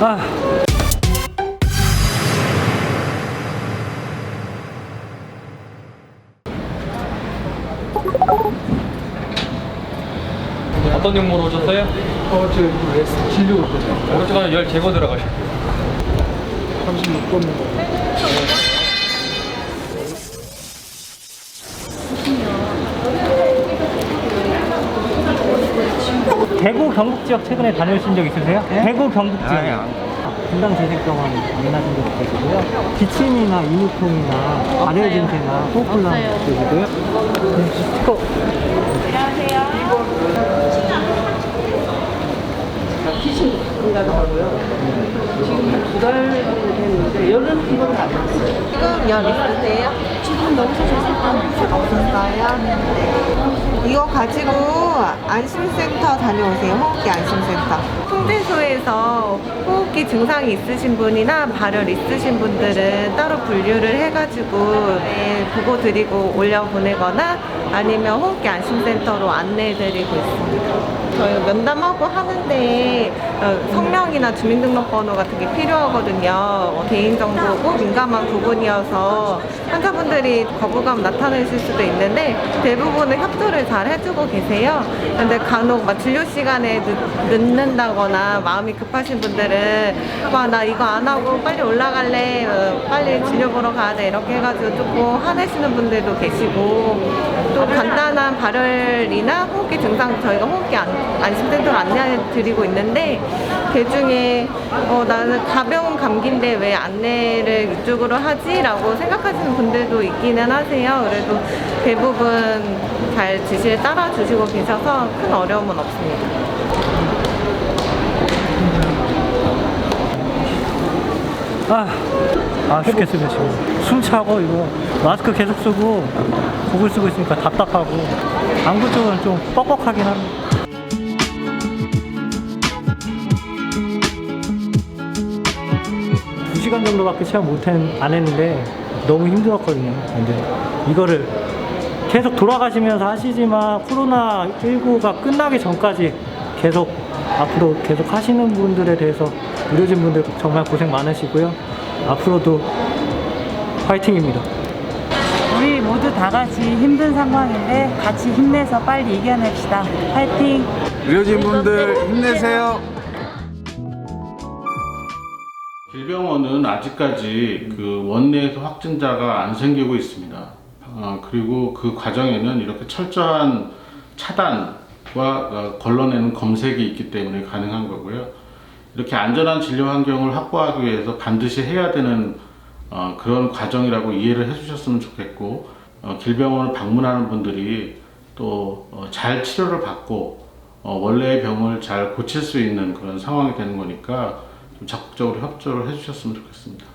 아. 어떤 용무로 오셨어요? 어, 저 이거 진료 때문에 오른쪽 안에 열 제거 들어가시고 36번 대구 경북 지역 최근에 다녀오신 적 있으세요? 대구 경북 지역. 분당 재생병원 만나신 적 없으시고요? 기침이나 인후통이나 발열 증세나 호흡곤란 있으시고요? 네, 스티커. 지금 열 있으세요? 지금 여기서 줬을 때는 없었어요. 네. 이거 가지고 안심센터 다녀오세요. 호흡기 안심센터. 홍대소에서 호흡 기 증상이 있으신 분이나 발열 있으신 분들은 따로 분류를 해가지고 네, 보고 드리고 올려 보내거나 아니면 호흡기 안심센터로 안내해드리고 있습니다. 저희 면담하고 하는데 어, 성명이나 주민등록번호 같은 게 필요하거든요. 어, 개인정보고 민감한 부분이어서 환자분들이 거부감 나타내실 수도 있는데 대부분은 협조를 잘 해주고 계세요. 근데 간혹 막 진료 시간에 늦, 늦는다거나 마음이 급하신 분들은 와나 이거 안 하고 빨리 올라갈래 어, 빨리 진료 보러 가야 돼 이렇게 해가지고 조금 화내시는 분들도 계시고 또 간단한 발열이나 호흡기 증상 저희가 호흡기 안, 안심센터로 안내해 드리고 있는데 그 중에 어, 나는 가벼운 감기인데 왜 안내를 이쪽으로 하지라고 생각하시는 분들도 있기는 하세요. 그래도 대부분 잘 지시를 따라 주시고 계셔서 큰 어려움은 없습니다. 아, 아 죽겠습니다 지금 숨 차고 이거 마스크 계속 쓰고 목을 쓰고 있으니까 답답하고 안구 쪽은 좀 뻑뻑하긴 합니다. 두 시간 정도밖에 체험 못한 안 했는데 너무 힘들었거든요. 근데 이거를 계속 돌아가시면서 하시지만 코로나 19가 끝나기 전까지 계속 앞으로 계속 하시는 분들에 대해서 의료진 분들 정말 고생 많으시고요. 앞으로도 화이팅입니다. 우리 모두 다 같이 힘든 상황인데 같이 힘내서 빨리 이겨냅시다. 파이팅! 의료진 분들 힘내세요. 질병원은 아직까지 그 원내에서 확진자가 안 생기고 있습니다. 어, 그리고 그 과정에는 이렇게 철저한 차단 과 어, 걸러내는 검색이 있기 때문에 가능한 거고요. 이렇게 안전한 진료 환경을 확보하기 위해서 반드시 해야 되는 어, 그런 과정이라고 이해를 해주셨으면 좋겠고 어, 길병원을 방문하는 분들이 또잘 치료를 받고 어, 원래의 병을 잘 고칠 수 있는 그런 상황이 되는 거니까 좀 적극적으로 협조를 해주셨으면 좋겠습니다.